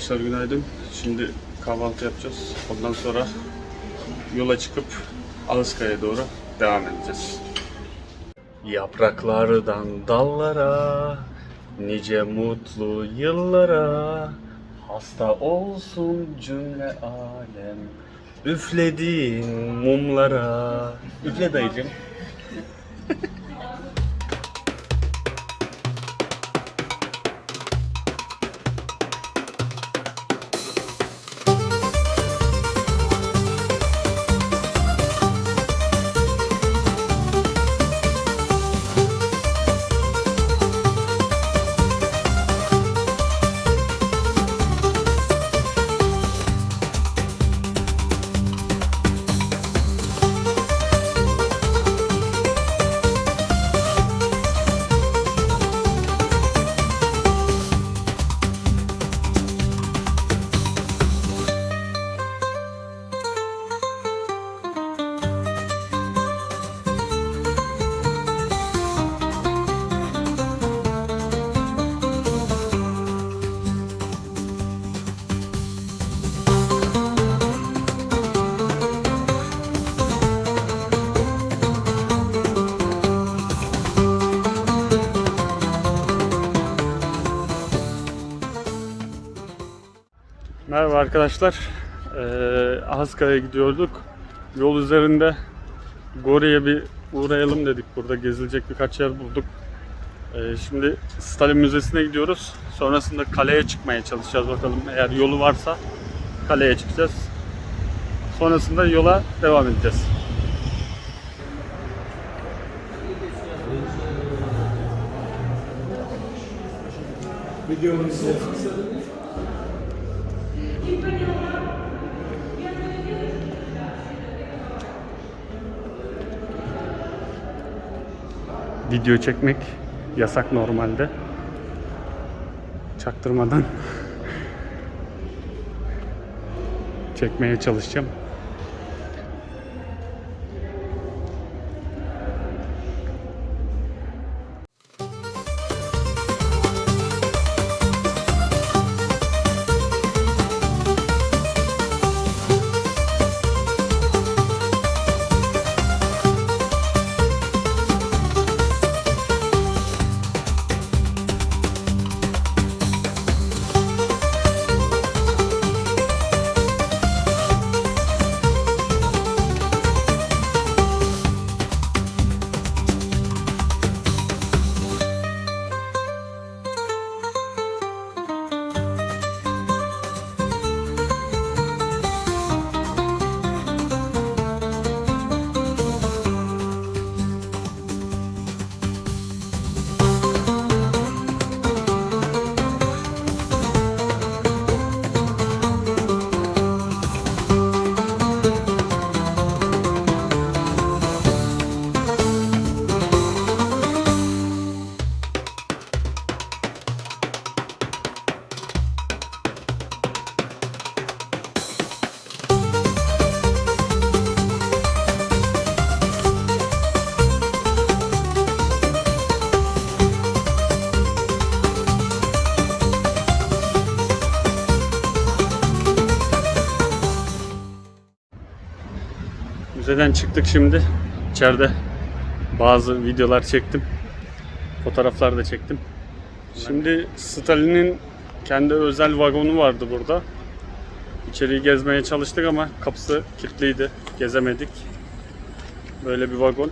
Arkadaşlar günaydın. Şimdi kahvaltı yapacağız. Ondan sonra yola çıkıp Ağızkaya doğru devam edeceğiz. Yapraklardan dallara, nice mutlu yıllara, hasta olsun cümle alem, üflediğin mumlara. Üfle dayıcım. Merhaba arkadaşlar. Ee, Ahıska'ya gidiyorduk. Yol üzerinde Gore'ye bir uğrayalım dedik. Burada gezilecek birkaç yer bulduk. Ee, şimdi Stalin Müzesi'ne gidiyoruz. Sonrasında kaleye çıkmaya çalışacağız bakalım. Eğer yolu varsa kaleye çıkacağız. Sonrasında yola devam edeceğiz. Videomuz Video çekmek yasak normalde. Çaktırmadan çekmeye çalışacağım. Müzeden çıktık şimdi. İçeride bazı videolar çektim. Fotoğraflar da çektim. Şimdi Stalin'in kendi özel vagonu vardı burada. İçeriği gezmeye çalıştık ama kapısı kilitliydi. Gezemedik. Böyle bir vagon.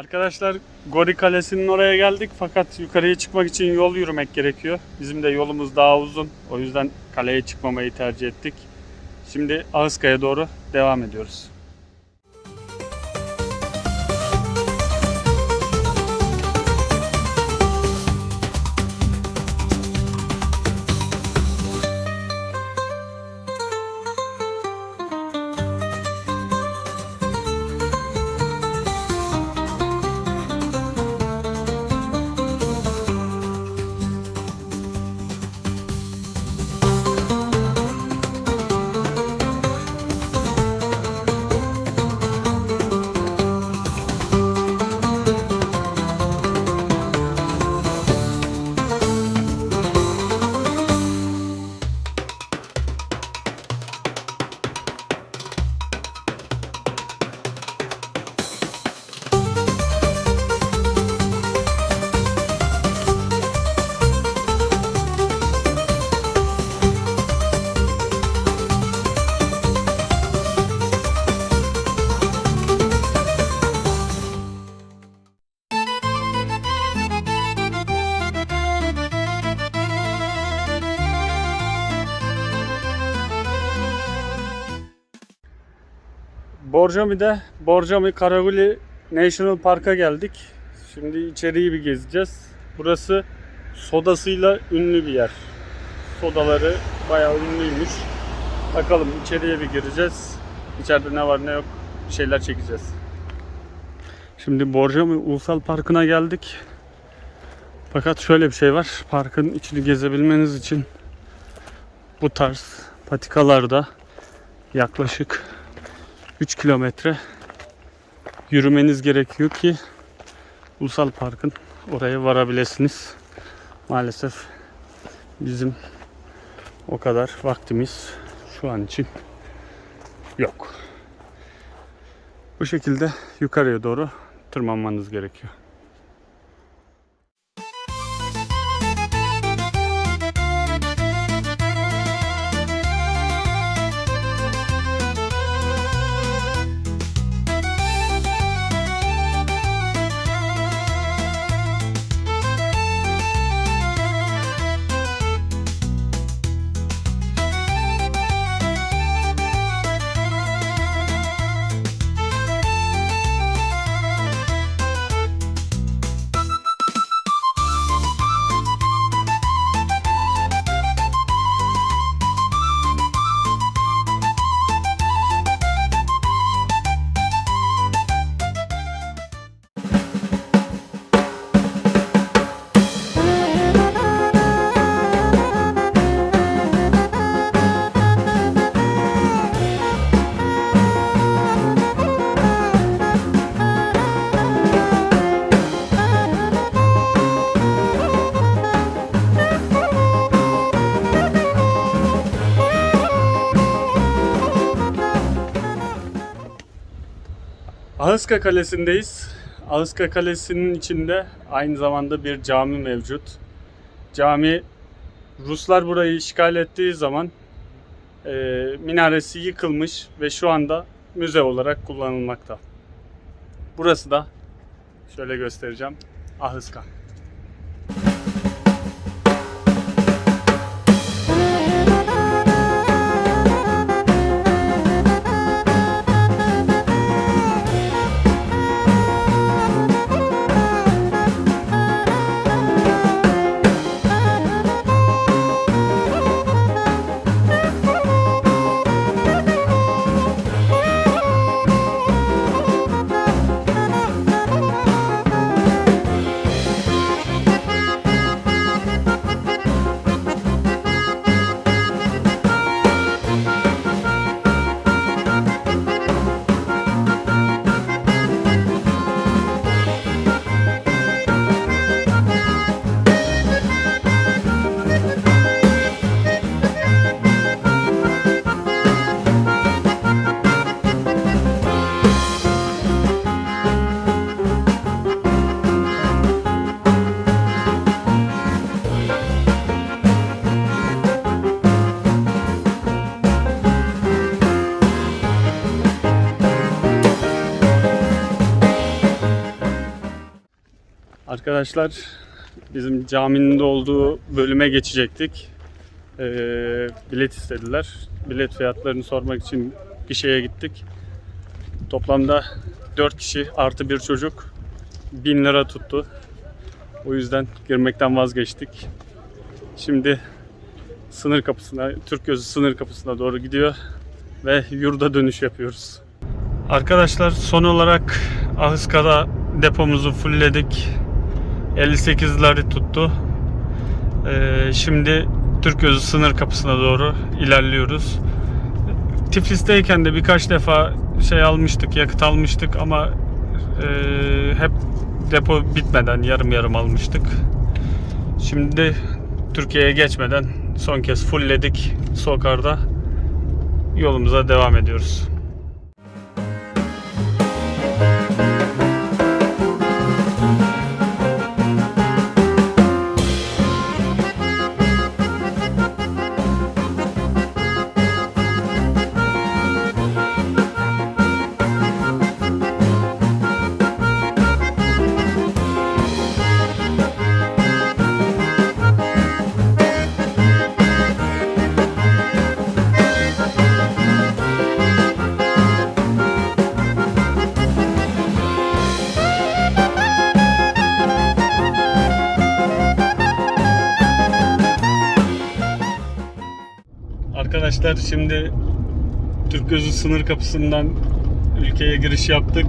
Arkadaşlar Gori Kalesi'nin oraya geldik fakat yukarıya çıkmak için yol yürümek gerekiyor. Bizim de yolumuz daha uzun. O yüzden kaleye çıkmamayı tercih ettik. Şimdi Ağızkaya doğru devam ediyoruz. Borjomi'de Borjomi Karaguli National Park'a geldik. Şimdi içeriği bir gezeceğiz. Burası sodasıyla ünlü bir yer. Sodaları bayağı ünlüymüş. Bakalım içeriye bir gireceğiz. İçeride ne var ne yok bir şeyler çekeceğiz. Şimdi Borjomi Ulusal Parkı'na geldik. Fakat şöyle bir şey var. Parkın içini gezebilmeniz için bu tarz patikalarda yaklaşık 3 kilometre yürümeniz gerekiyor ki Ulusal Park'ın oraya varabilirsiniz. Maalesef bizim o kadar vaktimiz şu an için yok. Bu şekilde yukarıya doğru tırmanmanız gerekiyor. Ahıska Kalesi'ndeyiz. Ahıska Kalesi'nin içinde aynı zamanda bir cami mevcut. Cami Ruslar burayı işgal ettiği zaman e, minaresi yıkılmış ve şu anda müze olarak kullanılmakta. Burası da şöyle göstereceğim. Ahıska. Arkadaşlar bizim caminin de olduğu bölüme geçecektik. Ee, bilet istediler. Bilet fiyatlarını sormak için gişeye gittik. Toplamda 4 kişi artı bir çocuk 1000 lira tuttu. O yüzden girmekten vazgeçtik. Şimdi sınır kapısına, Türk gözü sınır kapısına doğru gidiyor ve yurda dönüş yapıyoruz. Arkadaşlar son olarak Ahıska'da depomuzu fullledik. 58 lari tuttu. Ee, şimdi Türk gözü sınır kapısına doğru ilerliyoruz. Tiflis'teyken de birkaç defa şey almıştık, yakıt almıştık ama e, hep depo bitmeden yarım yarım almıştık. Şimdi Türkiye'ye geçmeden son kez fullledik Sokar'da. Yolumuza devam ediyoruz. Arkadaşlar şimdi Türk Gözü sınır kapısından ülkeye giriş yaptık.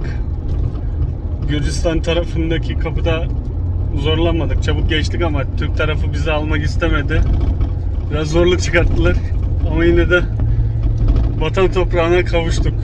Gürcistan tarafındaki kapıda zorlanmadık. Çabuk geçtik ama Türk tarafı bizi almak istemedi. Biraz zorluk çıkarttılar ama yine de vatan toprağına kavuştuk.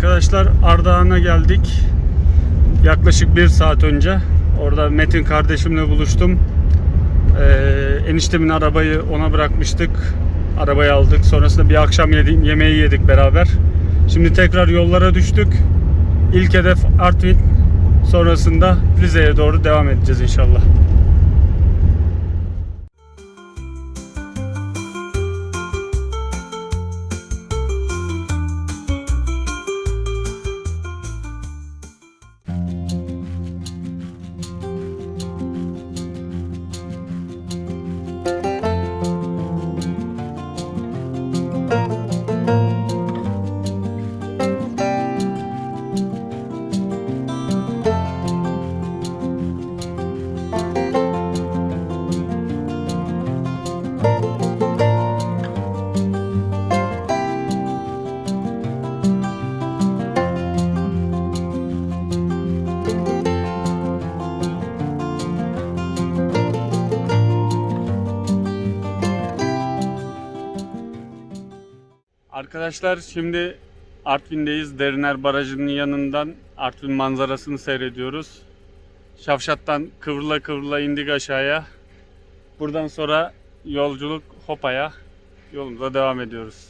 Arkadaşlar Ardahan'a geldik. Yaklaşık bir saat önce. Orada Metin kardeşimle buluştum. Ee, eniştemin arabayı ona bırakmıştık. Arabayı aldık. Sonrasında bir akşam yedi- yemeği yedik beraber. Şimdi tekrar yollara düştük. İlk hedef Artvin. Sonrasında Rize'ye doğru devam edeceğiz inşallah. Arkadaşlar şimdi Artvin'deyiz. Deriner Barajı'nın yanından Artvin manzarasını seyrediyoruz. Şavşat'tan kıvrıla kıvrıla indik aşağıya. Buradan sonra yolculuk Hopa'ya. Yolumuza devam ediyoruz.